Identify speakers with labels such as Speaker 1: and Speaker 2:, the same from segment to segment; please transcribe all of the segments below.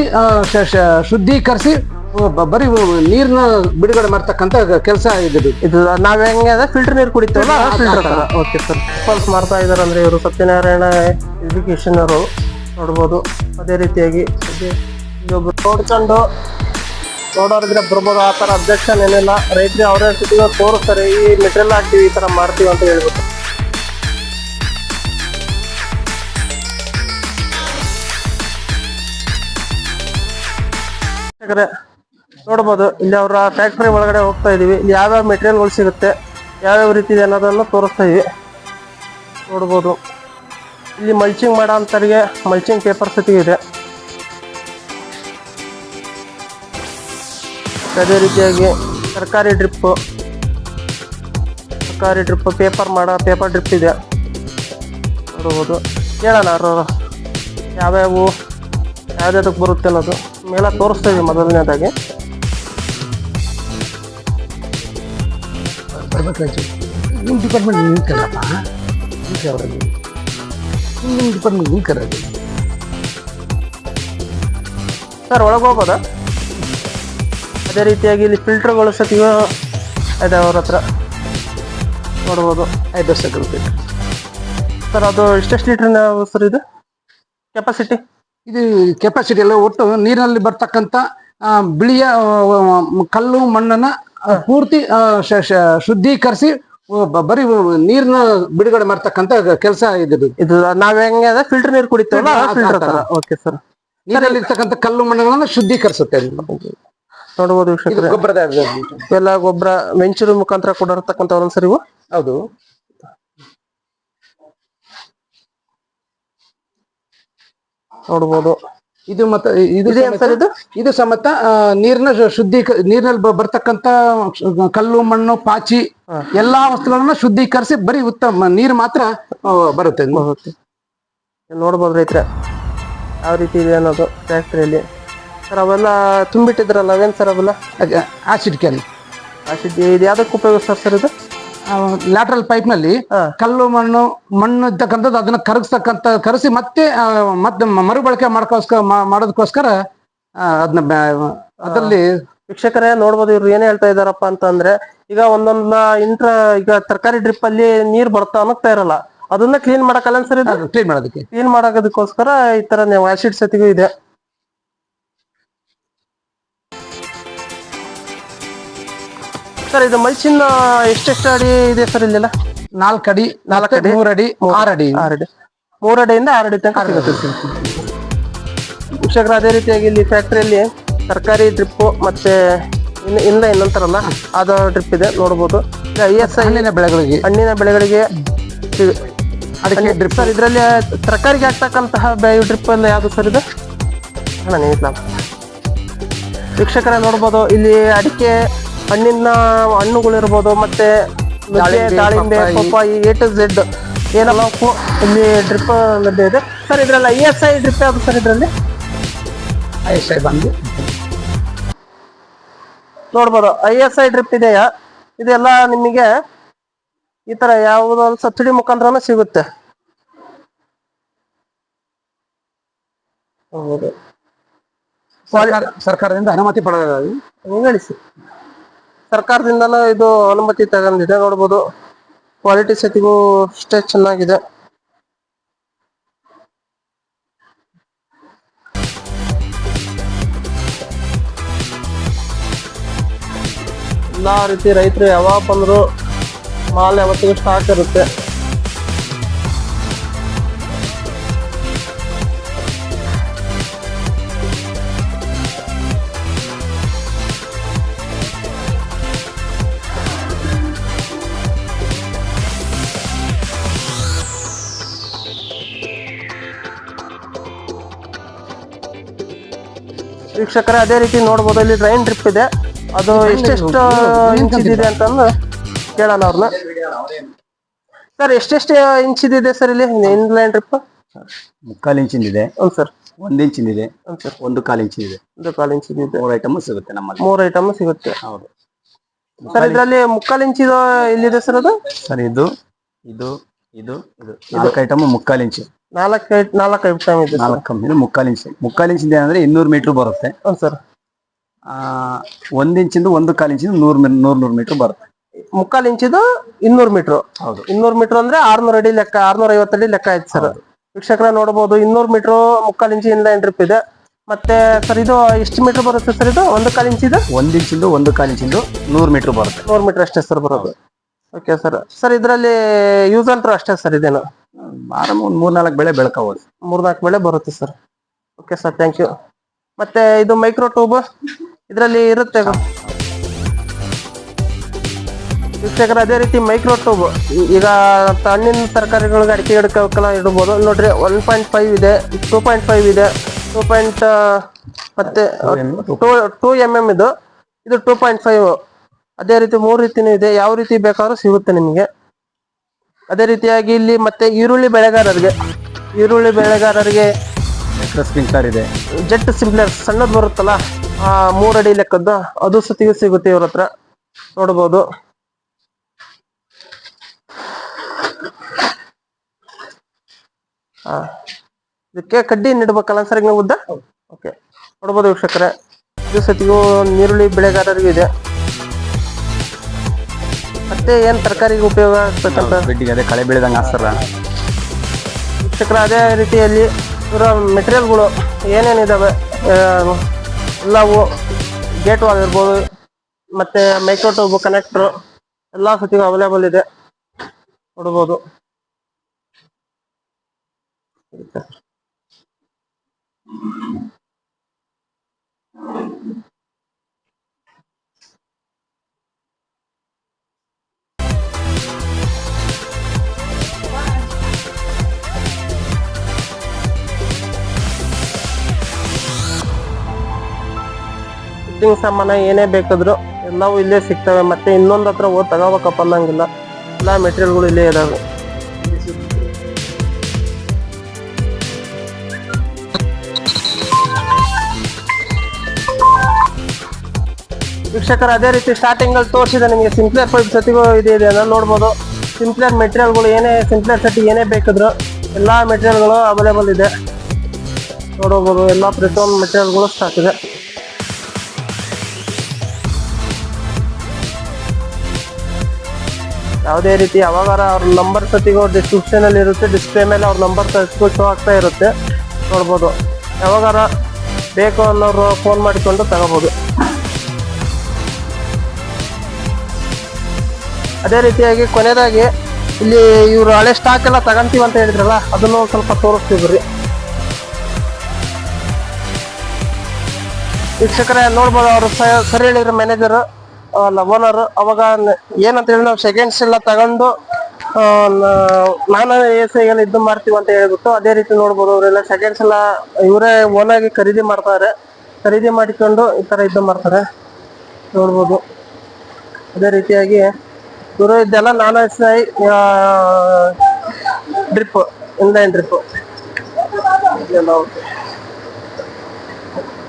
Speaker 1: ಪೂರ್ತಿ ಆ, ಶ- ಶ- ಶುದ್ಧೀಕರಿಸಿ ಬರೀ ನೀರ್ನ ಬಿಡುಗಡೆ ಮಾಡ್ತಕ್ಕಂತ ಕೆಲಸ ಇದು
Speaker 2: ಇದು. ನಾವ್ ಹೆಂಗೆ ಫಿಲ್ಟರ್ ನೀರು ಕುಡಿತೀವಲ್ಲ ಫಿಲ್ಟರ್ ತರ ಓಕೆ ಸರ್ ಮಾಡ್ತಾ ಇದಾರೆ ಅಂದ್ರೆ ಇವರು ಸತ್ಯನಾರಾಯಣ ಎಜುಕೇಶನ್ ಅವರು ನೋಡ್ಬೋದು. ಅದೇ ರೀತಿಯಾಗಿ ನೋಡ್ಕೊಂಡು ನೋಡೋರಿದ್ರೆ ಬರ್ಬೋದು. ಆ ಥರ ಅಬ್ಜೆಕ್ಷನ್ ಏನಿಲ್ಲ. ರೈತರು ಅವರೇ ಸಿಟಿಗೆ ತೋರಿಸ್ತಾರೆ. ಈ ಮೆಟೀರಿಯಲ್ ಹಾಕ್ತೀವಿ ಈ ತರ ಮಾಡ್ತೀವಿ ಅಂತ ಹೇಳ್ಬಿಟ್ಟು. ಯಾಕಂದ್ರೆ ನೋಡ್ಬೋದು, ಇಲ್ಲಿ ಅವರ ಫ್ಯಾಕ್ಟ್ರಿ ಒಳಗಡೆ ಹೋಗ್ತಾ ಇದೀವಿ. ಇಲ್ಲಿ ಯಾವ್ಯಾವ ಮೆಟೀರಿಯಲ್ಗಳು ಸಿಗುತ್ತೆ, ಯಾವ್ಯಾವ ರೀತಿ ಇದೆ ಅನ್ನೋದನ್ನು ತೋರಿಸ್ತಾ ಇದ್ವಿ. ನೋಡ್ಬೋದು. ಇಲ್ಲಿ ಮಲ್ಚಿಂಗ್ ಮಾಡೋ ಅಂತರಿಗೆ ಮಲ್ಚಿಂಗ್ ಪೇಪರ್ ಸತಿ ಇದೆ. ಅದೇ ರೀತಿಯಾಗಿ ತರಕಾರಿ ಡ್ರಿಪ್ಪು ಸರ್ಕಾರಿ ಡ್ರಿಪ್ ಪೇಪರ್ ಮಾಡೋ ಪೇಪರ್ ಡ್ರಿಪ್ ಇದೆ. ನೋಡ್ಬೋದು. ಕೇಳೋಣ ಯಾವ್ಯಾವು ಯಾವ್ದಾದಕ್ಕೆ ಬರುತ್ತೆ ಅನ್ನೋದು. ಮೇಲ ತೋರಿಸ್ತಾ ಇದೆ ಮೊದಲನೇದಾಗಿ.
Speaker 1: ಬರ್ಬೇಕಾಯ್ತು ನಿಮ್ಮ ಡಿಪಾರ್ಟ್ಮೆಂಟ್ ನೀವು ಕರಪ್ಪ ನಿಮ್ಮ ಡಿಪಾರ್ಟ್ಮೆಂಟ್ ನೀವು ಕರೋದು
Speaker 2: ಸರ್ ಒಳಗೆ ಹೋಗ್ಬೋದಾ ಅದೇ ರೀತಿಯಾಗಿ ಇಲ್ಲಿ ಫಿಲ್ಟರ್ಗಳು ಸತಿ ಇದೆ ಅವ್ರ ಹತ್ರ. ನೋಡ್ಬೋದು.
Speaker 1: ಐದು ವರ್ಷ
Speaker 2: ಸರ್ ಅದು ಎಷ್ಟೆಷ್ಟು ಲೀಟ್ರಿನ ಸರ್ ಇದು? ಕೆಪಾಸಿಟಿ
Speaker 1: ಇದು ಕೆಪಾಸಿಟಿ ಎಲ್ಲ ಒಟ್ಟು ನೀರಿನಲ್ಲಿ ಬರ್ತಕ್ಕಂಥ ಬಿಳಿಯ ಕಲ್ಲು ಮಣ್ಣನ್ನ ಪೂರ್ತಿ ಶುದ್ಧೀಕರಿಸಿ ಬರೀ ನೀರ್ನ ಬಿಡುಗಡೆ ಮಾಡ್ತಕ್ಕಂತ ಕೆಲಸ ಇದು.
Speaker 2: ಇದು ನಾವ್ ಹೆಂಗೆ ಫಿಲ್ಟರ್ ನೀರು ಕುಡಿತೇವಲ್ಲ ಫಿಲ್ಟರ್ ಓಕೆ ಸರ್
Speaker 1: ನೀರಲ್ಲಿ ಇರ್ತಕ್ಕಂಥ ಕಲ್ಲು ಮಣ್ಣುಗಳನ್ನ ಶುದ್ಧೀಕರಿಸುತ್ತೆ.
Speaker 2: ನೋಡಬಹುದು
Speaker 1: ಗೊಬ್ಬರದ
Speaker 2: ಎಲ್ಲ ಗೊಬ್ಬರ ವೆಂಚೂರ್ ಮುಖಾಂತರ ಕೊಡಿರ್ತಕ್ಕಂಥ ಒಂದ್ಸರಿ ಇವು?
Speaker 1: ಹೌದು.
Speaker 2: ನೋಡ್ಬೋದು.
Speaker 1: ಇದು ಮತ್ತೆ ಇದು
Speaker 2: ಇದು ಸರ್ ಇದು?
Speaker 1: ಇದು ಸಮೇತ ನೀರಿನ ಶುದ್ಧಿ ನೀರಿನಲ್ಲಿ ಬರ್ತಕ್ಕಂತ ಕಲ್ಲು ಮಣ್ಣು ಪಾಚಿ ಎಲ್ಲಾ ವಸ್ತುಗಳನ್ನ ಶುದ್ಧೀಕರಿಸಿ ಬರೀ ಉತ್ತಮ ನೀರು ಮಾತ್ರ ಬರುತ್ತೆ.
Speaker 2: ನೋಡ್ಬೋದು ರೈತರ ಯಾವ ರೀತಿ ಇದೆ ಅನ್ನೋದು ಫ್ಯಾಕ್ಟ್ರಿಯಲ್ಲಿ. ಸರ್ ಅವೆಲ್ಲ ತುಂಬಿಟ್ಟಿದ್ರಲ್ಲ ಅವೇನ್ ಸರ್ ಅವೆಲ್ಲ?
Speaker 1: ಆಸಿಡ್ ಕ್ಯಾನ್
Speaker 2: ಆಸಿಡ್ ಇದು ಯಾವ್ದಕ್ಕೆ ಉಪಯೋಗಿಸ್ತಾರೆ ಸರ್ ಇದು?
Speaker 1: ಲ್ಯಾಟ್ರಲ್
Speaker 2: ಪೈಪ್ನಲ್ಲಿ.
Speaker 1: ಕಲ್ಲು ಮಣ್ಣು ಮಣ್ಣು ಇದ್ದಕ್ಕಂಥದ್ದು ಅದನ್ನ ಕರಗಿಸ್ತಕ್ಕಂಥ ಕರೆಸಿ ಮತ್ತೆ ಮತ್ತೆ ಮರುಬಳಕೆ ಮಾಡ್ಕೋಸ್ಕರ ಮಾಡೋದಕ್ಕೋಸ್ಕರ ಅದನ್ನ ಅದರಲ್ಲಿ
Speaker 2: ವೀಕ್ಷಕರೇ ನೋಡ್ಬೋದು ಇವ್ರು ಏನ್ ಹೇಳ್ತಾ ಇದಾರಪ್ಪ ಅಂತಂದ್ರೆ ಈಗ ಒಂದೊಂದ್ ಇಂಟ್ರ ಈಗ ತರಕಾರಿ ಡ್ರಿಪ್ ಅಲ್ಲಿ ನೀರ್ ಬರ್ತಾ ಅನ್ನಕ್ತಾ ಇರಲ್ಲ. ಅದನ್ನ ಕ್ಲೀನ್ ಮಾಡಕ್ಕಲ್ಲ ಸರ್
Speaker 1: ಕ್ಲೀನ್ ಮಾಡೋದಕ್ಕೆ.
Speaker 2: ಕ್ಲೀನ್ ಮಾಡೋದಕ್ಕೋಸ್ಕರ ಈ ತರ ನೀವು ಆಸಿಡ್ ಸತಿಗೂ ಇದೆ. ಸರ್ ಇದು ಮಲ್ಚಿನ ಎಷ್ಟೆಷ್ಟು ಅಡಿ ಇದೆ ಸರ್ ಇಲ್ಲೆಲ್ಲ?
Speaker 1: ನಾಲ್ಕು ಅಡಿ
Speaker 2: ನಾಲ್ಕು ಅಡಿ,
Speaker 1: ಮೂರು ಅಡಿ ಆರು ಅಡಿ.
Speaker 2: ಆರು ಅಡಿ. ಮೂರು ಅಡಿಯಿಂದ ಆರು ಅಡಿ ತನಕ ಸಿಗುತ್ತೆ ವೀಕ್ಷಕರು ಅದೇ ರೀತಿಯಾಗಿ ಇಲ್ಲಿ ಫ್ಯಾಕ್ಟ್ರಿಯಲ್ಲಿ ತರಕಾರಿ ಡ್ರಿಪ್ ಮತ್ತೆ ಇನ್ನು ಅಂತಾರಲ್ಲ ಅದು ಡ್ರಿಪ್ ಇದೆ ನೋಡ್ಬೋದು. ಐ ಎಸ್
Speaker 1: ಹಣ್ಣಿನ ಬೆಳೆಗಳಿಗೆ.
Speaker 2: ಹಣ್ಣಿನ ಬೆಳೆಗಳಿಗೆ
Speaker 1: ಅದಕ್ಕೆ ಡ್ರಿಪ್
Speaker 2: ಸರ್ ಇದರಲ್ಲಿ ತರಕಾರಿಗೆ ಆಗ್ತಕ್ಕಂತಹ ಬೇವು ಡ್ರಿಪ್ ಎಲ್ಲ ಯಾವುದು ಸರ್ ಇದು? ಅಣ್ಣ ಇಲ್ಲ ವೀಕ್ಷಕರೇ ನೋಡ್ಬೋದು ಇಲ್ಲಿ ಅಡಿಕೆ ಹಣ್ಣಿನ ಹಣ್ಣುಗಳಿರ್ಬೋದು ಮತ್ತೆ
Speaker 1: ದಾಳಿಂಬೆ, ಪಪ್ಪಾಯಿ.
Speaker 2: ಎ ಟು ಝೆಡ್ ಏನೆಲ್ಲ ಇಲ್ಲಿ ಡ್ರಿಪ್ ಲಭ್ಯ ಇದೆ? ಸರ್ ಇದ್ರಲ್ಲ ಐ ಎಸ್ ಐ ಡ್ರಿಪ್ ಯಾವುದು ಸರ್ ಇದರಲ್ಲಿ?
Speaker 1: ಐ ಬಂದು.
Speaker 2: ನೋಡ್ಬೋದು ಐ ಎಸ್ ಐ ಡ್ರಿಪ್ ಇದೆಯಾ? ಇದೆಲ್ಲ ನಿಮಗೆ ಈ ತರ ಯಾವುದೋ ಒಂದು ಸಬ್ಸಿಡಿ ಮುಖಾಂತರ ಸಿಗುತ್ತೆ. ಹೌದು.
Speaker 1: ಸರ್ಕಾರ ಸರ್ಕಾರದಿಂದ ಅನುಮತಿ ಪಡೆದ
Speaker 2: ಹೇಳಿ ಹೇಳಿಸಿ ಸರ್ಕಾರದಿಂದನೂ ಇದು ಅನುಮತಿ ತಗೊಂಡಿದೆ, ನೋಡ್ಬೋದು. ಕ್ವಾಲಿಟಿ ಸತಿಗೂ ಅಷ್ಟೇ ಚೆನ್ನಾಗಿದೆ. ಎಲ್ಲ ರೀತಿ ರೈತರು ಯಾವಾಗ ಬಂದರೂ ಮಾಲ್ ಯಾವತ್ತಿಗೂ ಸ್ಟಾಕ್ ಇರುತ್ತೆ. ವೀಕ್ಷಕರೇ ಅದೇ ರೀತಿ ನೋಡ್ಬೋದು ಇಲ್ಲಿ ಡ್ರೈನ್ ಟ್ರಿಪ್ ಇದೆ. ಅದು ಎಷ್ಟೆಷ್ಟು ಇಂಚ್ ಇದೆ ಅಂತಂದು ಕೇಳಲ್ಲ ಅವ್ರನ್ನ. ಸರ್ ಎಷ್ಟೆಷ್ಟು ಇಂಚ್ ಇದೆ ಸರ್ ಇಲ್ಲಿ ಇನ್ಲೈನ್ ಡ್ರಿಪ್
Speaker 3: ಮುಕ್ಕಾಲು ಇಂಚಿಂದಿದೆ.
Speaker 2: ಹ್ಞೂ ಸರ್.
Speaker 3: ಒಂದು ಇಂಚಿಂದಿದೆ.
Speaker 2: ಸರ್.
Speaker 3: ಒಂದು ಕಾಲು ಇಂಚಿದೆ
Speaker 2: ಒಂದು ಕಾಲು ಇಂಚಿದೆ
Speaker 3: ಮೂರು ಐಟಮ್ ಸಿಗುತ್ತೆ ನಮ್ಮಲ್ಲಿ.
Speaker 2: ಮೂರು ಐಟಮ್ ಸಿಗುತ್ತೆ.
Speaker 3: ಹೌದು.
Speaker 2: ಸರ್ ಇದರಲ್ಲಿ ಮುಕ್ಕಾಲು ಇಂಚ್ ಇದು ಎಲ್ಲಿದೆ ಸರ್ ಅದು?
Speaker 3: ಸರ್ ಇದು ಇದು ಇದು ಇದು ನಾಲ್ಕು ಐಟಮ್ ಮುಕ್ಕಾಲು ಇಂಚು.
Speaker 2: ನಾಲ್ಕು ನಾಲ್ಕು ಟೈಮ್ ಇದೆ
Speaker 3: ನಾಲ್ಕು ಕಂಪ್ನಿ ಮುಕ್ಕಾಲು ಇಂಚ್. ಮುಕ್ಕಾಲು ಇಂಚಿಂದ ಏನಂದ್ರೆ ಇನ್ನೂರು ಮೀಟರ್ ಬರುತ್ತೆ.
Speaker 2: ಹ್ಞೂ ಸರ್.
Speaker 3: ಒಂದ್ ಇಂಚಿಂದ ಒಂದು ಕಾಲು ಇಂಚಿಂದ ನೂರ್ ನೂರ್ ನೂರ್ ಮೀಟರ್ ಬರುತ್ತೆ.
Speaker 2: ಮುಕ್ಕಾಲು ಇಂಚಿದು ಇನ್ನೂರು ಮೀಟರ್.
Speaker 3: ಹೌದು.
Speaker 2: ಇನ್ನೂರು ಮೀಟರ್ ಅಂದ್ರೆ ಆರ್ನೂರು ಅಡಿ ಲೆಕ್ಕ ಆರ್ನೂರ ಐವತ್ತು ಅಡಿ ಲೆಕ್ಕ ಆಯ್ತು ಸರ್. ವೀಕ್ಷಕರ ನೋಡಬಹುದು ಇನ್ನೂರು ಮೀಟರ್ ಮುಕ್ಕಾಲು ಇಂಚು ಇನ್ಲೈನ್ ಟ್ರಿಪ್ ಇದೆ. ಮತ್ತೆ ಸರ್ ಇದು ಎಷ್ಟು ಮೀಟರ್ ಬರುತ್ತೆ ಸರ್ ಇದು? ಒಂದು ಕಾಲು ಇಂಚ್ ಇದೆ
Speaker 3: ಒಂದ್ ಇಂಚಿಂದ ಒಂದು ಕಾಲು ಇಂಚಿಂದ ನೂರ್ ಮೀಟರ್ ಬರುತ್ತೆ.
Speaker 2: ನೂರ್ ಮೀಟರ್ ಅಷ್ಟೇ ಸರ್ ಬರೋದು. Okay sir. ಸರ್ ಇದರಲ್ಲಿ ಯೂಸ್ ಅಂಟ್ರು ಅಷ್ಟೇ ಸರ್ ಇದೇನು?
Speaker 3: ಆರಾಮ ಒಂದು ಮೂರ್ ನಾಲ್ಕು ಬೆಳೆ ಬೆಳ್ಕೋಬಹುದು
Speaker 2: ಮೂರ್ನಾಲ್ಕು ಬೆಳೆ ಬರುತ್ತೆ sir okay sir thank you ಮತ್ತೆ ಇದು ಮೈಕ್ರೋ ಟ್ಯೂಬ್ ಇದರಲ್ಲಿ ಇರುತ್ತೆ ವೀಕ್ಷಕರ ಅದೇ ರೀತಿ ಮೈಕ್ರೋ ಟ್ಯೂಬ್ ಈಗ ಹಣ್ಣಿನ ತರಕಾರಿಗಳಿಗೆ ಅಡಿಕೆ ಗಿಡಕ್ಕೆಲ್ಲ ಇಡ್ಬೋದು. ನೋಡ್ರಿ ಒನ್ ಪಾಯಿಂಟ್ ಫೈವ್ ಇದೆ ಟೂ ಪಾಯಿಂಟ್ ಫೈವ್ ಇದೆ ಟೂ ಪಾಯಿಂಟ್ ಮತ್ತೆ ಟೂ ಟೂ ಎಂ ಎಂ ಇದು. ಇದು ಟೂ ಪಾಯಿಂಟ್ ಫೈವ್ ಅದೇ ರೀತಿ ಮೂರು ರೀತಿನೂ ಇದೆ. ಯಾವ ರೀತಿ ಬೇಕಾದ್ರೂ ಸಿಗುತ್ತೆ ನಿಮಗೆ. ಅದೇ ರೀತಿಯಾಗಿ ಇಲ್ಲಿ ಮತ್ತೆ ಈರುಳ್ಳಿ ಬೆಳೆಗಾರರಿಗೆ ಈರುಳ್ಳಿ ಬೆಳೆಗಾರರಿಗೆ
Speaker 3: ಸ್ಪ್ರಿಂಕ್ಲರ್ ಇದೆ.
Speaker 2: ಜೆಟ್ ಸಿಂಪ್ಲರ್ ಸಣ್ಣದು ಬರುತ್ತಲ್ಲ ಆ ಮೂರಡಿ ಲೆಕ್ಕದ್ದು ಅದು ಸತಿಗೂ ಸಿಗುತ್ತೆ ಇವ್ರ ಹತ್ರ. ನೋಡ್ಬೋದು. ಇದಕ್ಕೆ ಕಡ್ಡಿ ನೀಡಬೇಕಲ್ಲ ಸರ್ ಹಿಂಗ ಉದ್ದ? ಓಕೆ ನೋಡ್ಬೋದು ವೀಕ್ಷಕರೇ. ಇದು ಸತಿಗೂ ನೀರುಳ್ಳಿ ಬೆಳೆಗಾರರಿಗೂ ಇದೆ ಮತ್ತೆ ಏನ್ ತರಕಾರಿಗೆ ಉಪಯೋಗ ಆಗ್ತಕ್ಕಂಥ
Speaker 3: ಬೆಡ್ಡಿಗೆ ಅದೇ ಕಳೆ ಬೆಳೆದಂಗ ಹಾಕ್ತಾರ
Speaker 2: ಶಿಕ್ಷಕರ ಅದೇ ರೀತಿಯಲ್ಲಿ ಇವರ ಮೆಟೀರಿಯಲ್ಗಳು ಏನೇನಿದಾವೆ ಆ, ಎಲ್ಲವು ಗೇಟ್ ವಾಲ್ ಇರ್ಬೋದು ಮತ್ತೆ ಮೈಕ್ರೋಟೂಬ್ ಕನೆಕ್ಟ್ರು ಎಲ್ಲ ಸತಿಗೂ ಅವೈಲೇಬಲ್ ಇದೆ. ನೋಡ್ಬೋದು. ಫಿಟ್ಟಿಂಗ್ ಸಾಮಾನ ಏನೇ ಬೇಕಾದ್ರು ಎಲ್ಲವೂ ಇಲ್ಲೇ ಸಿಗ್ತವೆ. ಮತ್ತೆ ಇನ್ನೊಂದ್ ಹತ್ರ ಹೋಗಿ ತಗೋಬೇಕಪ್ಪ ಅನ್ನಂಗಿಲ್ಲ. ಎಲ್ಲ ಮೆಟೀರಿಯಲ್ಗಳು ಇಲ್ಲೇ ಇದಾವೆ. ವೀಕ್ಷಕರ, ಅದೇ ರೀತಿ ಸ್ಟಾರ್ಟಿಂಗ್ ಅಲ್ಲಿ ತೋರಿಸಿದೆ ನಿಮಗೆ ಸಿಂಪ್ಲೇರ್ ಪೈಪ್ ಸತಿಗೂ ಇದೆ ಇದೆ ನೋಡಬಹುದು ನೋಡ್ಬೋದು. ಸಿಂಪ್ಲೇರ್ ಮೆಟೀರಿಯಲ್ಗಳು ಏನೇ ಸಿಂಪ್ಲೇರ್ ಸತಿ ಏನೇ ಬೇಕಿದ್ರು ಎಲ್ಲ ಮೆಟೀರಿಯಲ್ಗಳು ಅವೈಲೇಬಲ್ ಇದೆ. ನೋಡಬಹುದು ಎಲ್ಲ ಪ್ರತಿಯೊಂದು ಮೆಟೀರಿಯಲ್ಗಳು ಸ್ಟಾಕ್ ಇದೆ. ಯಾವುದೇ ರೀತಿ ಯಾವಾಗಾರ ಅವ್ರ ನಂಬರ್ ಸತಿಗೂ ಡಿಸ್ಕ್ರಿಪ್ಷನ್ ಅಲ್ಲಿ ಇರುತ್ತೆ ಡಿಸ್ಪ್ಲೇ ಮೇಲೆ ಅವ್ರ ನಂಬರ್ ಸತಿಗೂ ಶೋ ಆಗ್ತಾ ಇರುತ್ತೆ, ನೋಡ್ಬೋದು. ಯಾವಾಗಾರ ಬೇಕು ಅನ್ನೋರು ಫೋನ್ ಮಾಡಿಕೊಂಡು ತಗೋಬೋದು. ಅದೇ ರೀತಿಯಾಗಿ ಕೊನೆಯದಾಗಿ ಇಲ್ಲಿ ಇವರು ಹಳೆ ಸ್ಟಾಕ್ ಎಲ್ಲ ತಗೊಂತೀವಿ ಅಂತ ಹೇಳಿದ್ರಲ್ಲ, ಅದನ್ನು ಸ್ವಲ್ಪ ತೋರಿಸ್ತೀವಿ ಬರ್ರಿ. ವೀಕ್ಷಕರೇ, ನೋಡ್ಬೋದು ಅವರು ಸರಿ ಹೇಳಿದ್ರು ಮ್ಯಾನೇಜರ್ ಅಲ್ಲ ಓನರ್ ಅವಾಗ ಏನಂತ ಹೇಳಿ ನಾವು ಸೆಕೆಂಡ್ಸ್ ಎಲ್ಲ ತಗೊಂಡು ನಾನು ಎಸ್ ಐಗೆಲ್ಲ ಇದು ಮಾಡ್ತೀವಿ ಅಂತ ಹೇಳ್ಬಿಟ್ಟು ಅದೇ ರೀತಿ ನೋಡ್ಬೋದು. ಅವರೆಲ್ಲ ಸೆಕೆಂಡ್ಸ್ ಎಲ್ಲ ಇವರೇ ಓನಾಗಿ ಖರೀದಿ ಮಾಡ್ತಾರೆ. ಖರೀದಿ ಮಾಡಿಕೊಂಡು ಈ ಥರ ಇದು ಮಾಡ್ತಾರೆ. ನೋಡ್ಬೋದು. ಅದೇ ರೀತಿಯಾಗಿ ಇವರು ಇದೆಲ್ಲ non S I drip inline drip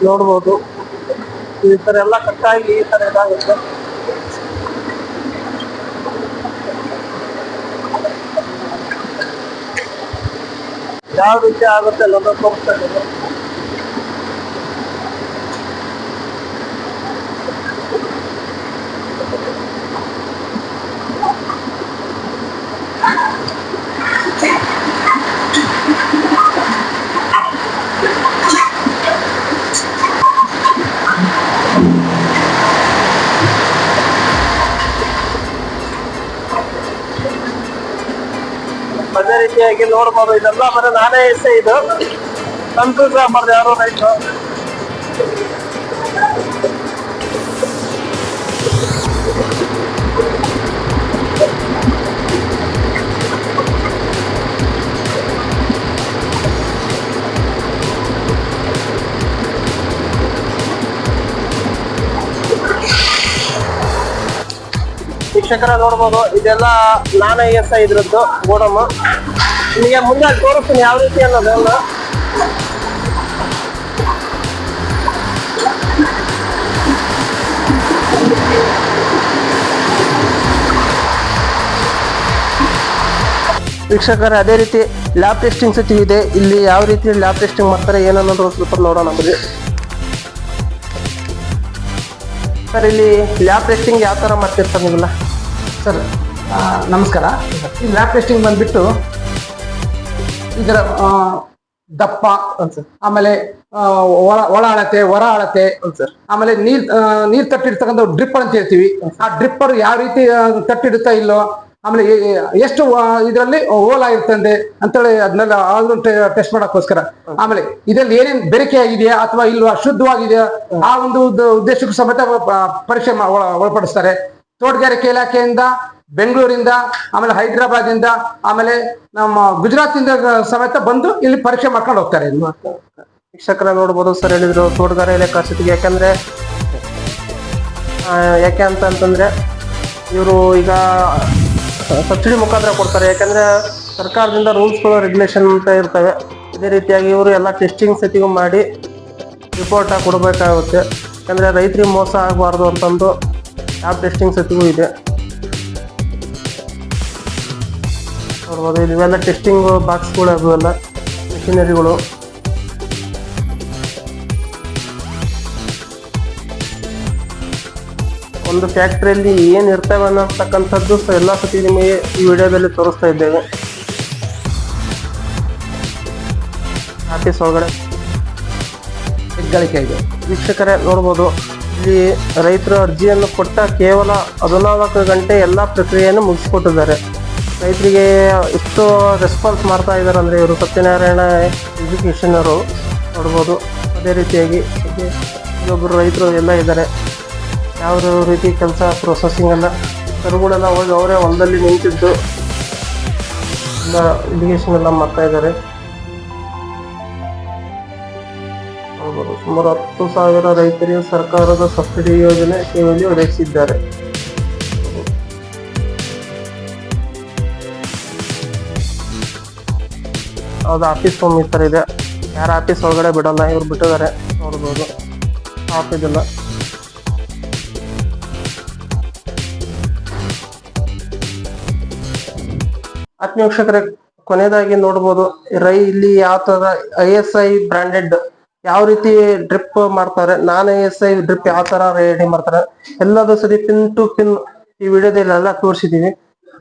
Speaker 2: ನೋಡ್ಬೋದು. ಈ ತರ ಎಲ್ಲ ಕಟ್ಟಾಗಿ ಈ ತರ ಇದಾಗುತ್ತೆ. ಯಾವ ರೀತಿ ಆಗುತ್ತೆ ಅನ್ನೋದು ತೋರಿಸ್ತಾ ಇದ್ದೀನಿ. ಅದೇ ರೀತಿಯಾಗಿ ನೋಡ್ಬೋದು ಇದೆಲ್ಲ ಬರೀ ನಾನೇ ಎಸೆ ಇದು. ಕಂಪ್ಯೂಟರ್ ಮಾಡಿದೆ ಯಾರು ರೈತ ಶಿಕ್ಷಕರ ನೋಡ್ಬೋದು, ಇದೆಲ್ಲ ನಾನೇ ಎಸ್ ಇದ್ರದ್ದು ಗೋಡಮ್ ನಿಮಗೆ ಮುಂದೆ ತೋರಿಸ್ತೀನಿ ಯಾವ ರೀತಿ ಅನ್ನೋದನ್ನ ವೀಕ್ಷಕರ, ಅದೇ ರೀತಿ ಲ್ಯಾಬ್ ಟೆಸ್ಟಿಂಗ್ ಸತಿ ಇದೆ. ಇಲ್ಲಿ ಯಾವ ರೀತಿ ಲ್ಯಾಬ್ ಟೆಸ್ಟಿಂಗ್ ಮಾಡ್ತಾರೆ, ಏನನ್ನೋದು ಸ್ವಲ್ಪ ನೋಡೋಣ ಬನ್ನಿ ಸರ್, ಇಲ್ಲಿ ಲ್ಯಾಬ್ ಟೆಸ್ಟಿಂಗ್ ಯಾವ ಥರ ಮಾಡ್ತಿರ್ತಾರೆ ನೀವೆಲ್ಲ?
Speaker 1: ಸರ್ ನಮಸ್ಕಾರ. ಈ ಲ್ಯಾಬ್ ಟೆಸ್ಟಿಂಗ್ ಬಂದ್ಬಿಟ್ಟು ಇದರ ದಪ್ಪ
Speaker 2: ಸರ್,
Speaker 1: ಆಮೇಲೆ ಒಳ ಒಳ ಅಳತೆ, ಹೊರ ಅಳತೆ
Speaker 2: ಸರ್,
Speaker 1: ಆಮೇಲೆ ನೀರ್ ನೀರ್ ತಟ್ಟಿರ್ತಕ್ಕಂಥ ಡ್ರಿಪ್ಪರ್ ಅಂತ ಹೇಳ್ತೀವಿ. ಆ ಡ್ರಿಪ್ಪರ್ ಯಾವ ರೀತಿ ತಟ್ಟಿಡುತ್ತಾ ಇಲ್ಲೋ ಆಮೇಲೆ ಎಷ್ಟು ಇದರಲ್ಲಿ ಓಲ್ ಆಗಿರ್ತದೆ ಅಂತೇಳಿ ಅದನ್ನೆಲ್ಲ ಆದ್ರೂ ಟೆಸ್ಟ್ ಮಾಡೋಕ್ಕೋಸ್ಕರ. ಆಮೇಲೆ ಇದರಲ್ಲಿ ಏನೇನ್ ಬೆರಕೆ ಆಗಿದೆಯಾ ಅಥವಾ ಇಲ್ವಾ, ಶುದ್ಧವಾಗಿದೆಯಾ? ಆ ಒಂದು ಉದ್ದ- ಉದ್ದೇಶಕ್ಕೂ ಸಮೇತ ಪರೀಕ್ಷೆ ಒಳಪಡಿಸ್ತಾರೆ. ತೋಟಗಾರಿಕೆ ಇಲಾಖೆಯಿಂದ, ಬೆಂಗಳೂರಿಂದ, ಆಮೇಲೆ ಹೈದರಾಬಾದ್ ಇಂದ ಆಮೇಲೆ ನಮ್ಮ ಗುಜರಾತ್ ಇಂದ ಸಮೇತ ಬಂದು ಇಲ್ಲಿ ಪರೀಕ್ಷೆ ಮಾಡ್ಕೊಂಡು ಹೋಗ್ತಾರೆ
Speaker 2: ಶಿಕ್ಷಕರ ನೋಡ್ಬೋದು ಸರ್ ಹೇಳಿದ್ರು ತೋಟಗಾರಿಕೆ ಇಲಾಖೆ ಸ್ಥಿತಿಗೆ, ಯಾಕಂದ್ರೆ ಯಾಕೆ ಅಂತ ಅಂತಂದ್ರೆ ಇವರು ಈಗ ಸಬ್ಸಿಡಿ ಮುಖಾಂತರ ಕೊಡ್ತಾರೆ. ಯಾಕಂದ್ರೆ ಸರ್ಕಾರದಿಂದ ರೂಲ್ಸ್ಗಳು ರೆಗ್ಯುಲೇಷನ್ ಅಂತ ಇರ್ತವೆ. ಇದೇ ರೀತಿಯಾಗಿ ಇವರು ಎಲ್ಲ ಟೆಸ್ಟಿಂಗ್ ಸತಿಗೂ ಮಾಡಿ ರಿಪೋರ್ಟ್ ಕೊಡಬೇಕಾಗುತ್ತೆ. ಯಾಕಂದ್ರೆ ರೈತರಿಗೆ ಮೋಸ ಆಗಬಾರ್ದು ಅಂತಂದು ಯಾವ ಟೆಸ್ಟಿಂಗ್ ಸತಿಗೂ ಇದೆ. ನೋಡ್ಬೋದು, ಇವೆಲ್ಲ ಟೆಸ್ಟಿಂಗ್ ಬಾಕ್ಸ್ಗಳು ಅವೆಲ್ಲ ಮಿಷಿನರಿಗಳು ಒಂದು ಫ್ಯಾಕ್ಟ್ರಿಯಲ್ಲಿ ಏನು ಇರ್ತವೆ ಅನ್ನತಕ್ಕಂಥದ್ದು ಎಲ್ಲ ಎಲ್ಲಾ ಸತಿ ನಿಮಗೆ ಈ ವಿಡಿಯೋದಲ್ಲಿ ತೋರಿಸ್ತಾ ಇದ್ದೇವೆ. ಆಫೀಸ್ ಒಳಗಡೆ.
Speaker 1: ಹೆಗ್ಗಳಿಕೆ ಇದೆ.
Speaker 2: ವೀಕ್ಷಕರೇ ನೋಡ್ಬೋದು. ಇಲ್ಲಿ ರೈತರು ಅರ್ಜಿಯನ್ನು ಕೊಟ್ಟ ಕೇವಲ ಹದಿನಾಲ್ಕು ಗಂಟೆ ಎಲ್ಲ ಪ್ರಕ್ರಿಯೆಯನ್ನು ಮುಗಿಸ್ಕೊಟ್ಟಿದ್ದಾರೆ. ರೈತರಿಗೆ ಎಷ್ಟು ರೆಸ್ಪಾನ್ಸ್ ಮಾಡ್ತಾ ಇದ್ದಾರೆ ಅಂದರೆ ಇವರು ಸತ್ಯನಾರಾಯಣ ಎಜುಕೇಷನರು ನೋಡ್ಬೋದು. ಅದೇ ರೀತಿಯಾಗಿ ಇಲ್ಲೊಬ್ಬರು ರೈತರು ಎಲ್ಲ ಇದ್ದಾರೆ. ಯಾವ ರೀತಿ ಕೆಲಸ ಪ್ರೊಸೆಸಿಂಗ್ ಎಲ್ಲ ಕರುಗಳೆಲ್ಲ ಹೋಗಿ ಅವರೇ ಹೊಲದಲ್ಲಿ ನಿಂತಿದ್ದು ಎಲ್ಲ ಇರಿಗೇಷನ್ ಎಲ್ಲ ಮಾಡ್ತಾ ಇದ್ದಾರೆ. ಸುಮಾರು ಹತ್ತು ಸಾವಿರ ರೈತರಿಗೆ ಸರ್ಕಾರದ ಸಬ್ಸಿಡಿ ಯೋಜನೆ ಸೇವೆಯಲ್ಲಿ ಒದಗಿಸಿದ್ದಾರೆ. ಅವ್ರದ್ದು ಆಫೀಸ್ ರೂಮ್ ಈ ಥರ ಇದೆ. ಯಾರ ಆಫೀಸ್ ಒಳಗಡೆ ಬಿಡಲ್ಲ, ಇವ್ರು ಬಿಟ್ಟಿದ್ದಾರೆ. ನೋಡ್ಬೋದು. ಆಫ್ ಇದೆಲ್ಲ. ಆತ್ಮೀಯ ವೀಕ್ಷಕರೇ ಕೊನೆಯದಾಗಿ ನೋಡ್ಬೋದು, ರೈ ಇಲ್ಲಿ ಯಾವ ತರ ಐ ಎಸ್ ಐ ಬ್ರಾಂಡೆಡ್ ಯಾವ ರೀತಿ ಡ್ರಿಪ್ ಮಾಡ್ತಾರೆ, non I S I drip ಯಾವ ತರ ರೆಡಿ ಮಾಡ್ತಾರೆ, ಎಲ್ಲದೂ ಸರಿ ಪಿನ್ ಟು ಪಿನ್ ಈ ವಿಡಿಯೋದಲ್ಲಿ ಎಲ್ಲ ತೋರಿಸಿದೀವಿ.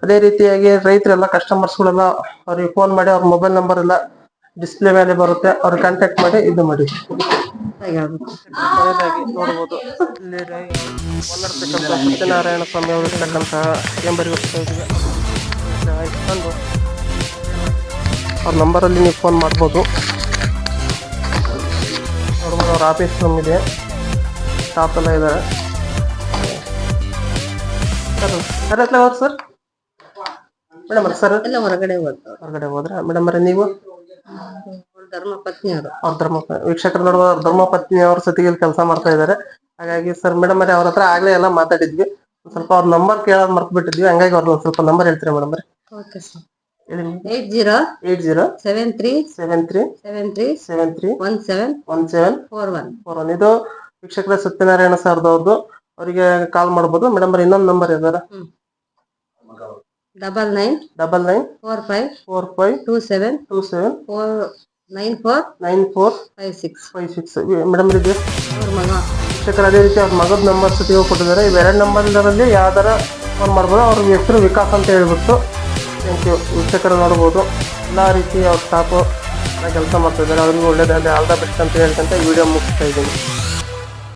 Speaker 2: ಅದೇ ರೀತಿಯಾಗಿ ರೈತರೆಲ್ಲ ಕಸ್ಟಮರ್ಸ್ಗಳೆಲ್ಲ ಅವ್ರಿಗೆ ಫೋನ್ ಮಾಡಿ ಅವ್ರ ಮೊಬೈಲ್ ನಂಬರ್ ಎಲ್ಲ ಡಿಸ್ಪ್ಲೇ ಮೇಲೆ ಬರುತ್ತೆ, ಅವ್ರ ಕಾಂಟ್ಯಾಕ್ಟ್ ಮಾಡಿ ಇದು ಮಾಡಿ. ಇರ್ತಕ್ಕಂಥ ಸತ್ಯನಾರಾಯಣ ಸ್ವಾಮಿ ಅವರು ಇರ್ತಕ್ಕಂತಹ ಎಂಬರಿಗೆ ಇಟ್ಕೊಂಡು ಅವ್ರ ನಂಬರಲ್ಲಿ ನೀವು ಫೋನ್ ಮಾಡ್ಬೋದು. ನೋಡ್ಬೋದು ಅವ್ರ ಆಫೀಸ್ ರೂಮ್ ಇದೆ. ಸ್ಟಾಫ್ ಎಲ್ಲ ಇದ್ದಾರೆ ಸರ್ ಸರ್ ಹತ್ರ ಹೋದ್ ಸರ್? Madam sir?
Speaker 4: ಎಲ್ಲ ಹೊರಗಡೆ ಹೋದ
Speaker 2: ಹೊರಗಡೆ ಹೋದ್ರೆ? ಮೇಡಮ್ ಅವ್ರೆ ನೀವು?
Speaker 4: ಧರ್ಮ ಪತ್ನಿಯವರು.
Speaker 2: ಅವ್ರ ಧರ್ಮ ವೀಕ್ಷಕರು ನೋಡುವ ಅವ್ರ ಧರ್ಮ ಪತ್ನಿ ಅವ್ರ ಸತಿಗೆ ಕೆಲಸ ಮಾಡ್ತಾ ಇದ್ದಾರೆ. ಹಾಗಾಗಿ ಸರ್ ಮೇಡಮ್ ಅವ್ರೆ ಅವ್ರ ಹತ್ರ ಆಗ್ಲೇ ಎಲ್ಲ ಮಾತಾಡಿದ್ವಿ. ಸ್ವಲ್ಪ ಅವ್ರ ನಂಬರ್ ಕೇಳೋದು ಮರ್ತು ಬಿಟ್ಟಿದ್ವಿ ಹಂಗಾಗಿ ಅವ್ರ ಸ್ವಲ್ಪ ನಂಬರ್ ಹೇಳ್ತೀರಾ madam
Speaker 4: okay sir. Eight zero
Speaker 2: eight zero
Speaker 4: seven three
Speaker 2: seven three
Speaker 4: seven three
Speaker 2: seven three
Speaker 4: one seven
Speaker 2: one seven
Speaker 4: four one.
Speaker 2: Four one. ಇದು ವೀಕ್ಷಕರ ಸತ್ಯನಾರಾಯಣ ಸರ್ದವ್ರದ್ದು ಅವರಿಗೆ ಕಾಲ್ ಮಾಡ್ಬೋದು. ಮೇಡಮ್ ಅವ್ರ ಇನ್ನೊಂದು ನಂಬರ್ ಇದಾರ.
Speaker 4: Double nine
Speaker 2: double nine
Speaker 4: four five
Speaker 2: four five
Speaker 4: two seven
Speaker 2: two seven
Speaker 4: four nine four
Speaker 2: nine four
Speaker 4: five six.
Speaker 2: Five six. Madam ಇದು
Speaker 4: ಅವ್ರ ಮಗ.
Speaker 2: ಶಿಕ್ಷಕರು ಅದೇ ರೀತಿ ಅವ್ರ ಮಗದ ನಂಬರ್ ಸತಿಗೂ ಕೊಟ್ಟಿದ್ದಾರೆ ಇವೆರಡು ನಂಬರ್ಗಳಲ್ಲಿ ಯಾವ್ದಾರ ಫೋನ್ ಮಾಡ್ಬೋದು. ಅವ್ರ ಹೆಸರು ವಿಕಾಸ್ ಅಂತ ಹೇಳ್ಬಿಟ್ಟು ಥ್ಯಾಂಕ್ ಯು ವೀಕ್ಷಕರು ನೋಡ್ಬೋದು. ಎಲ್ಲ ರೀತಿ ಅವ್ರ ಸ್ಟಾಫು ಕೆಲಸ ಮಾಡ್ತಿದ್ದಾರೆ. ಅವ್ರಿಗೂ ಒಳ್ಳೇದಾಗಲಿ ಆಲ್ ದ ಬೆಸ್ಟ್ ಅಂತ ಹೇಳ್ಕೊಂತ ವಿಡಿಯೋ ಮುಗಿಸ್ತಾ ಇದ್ದೀನಿ.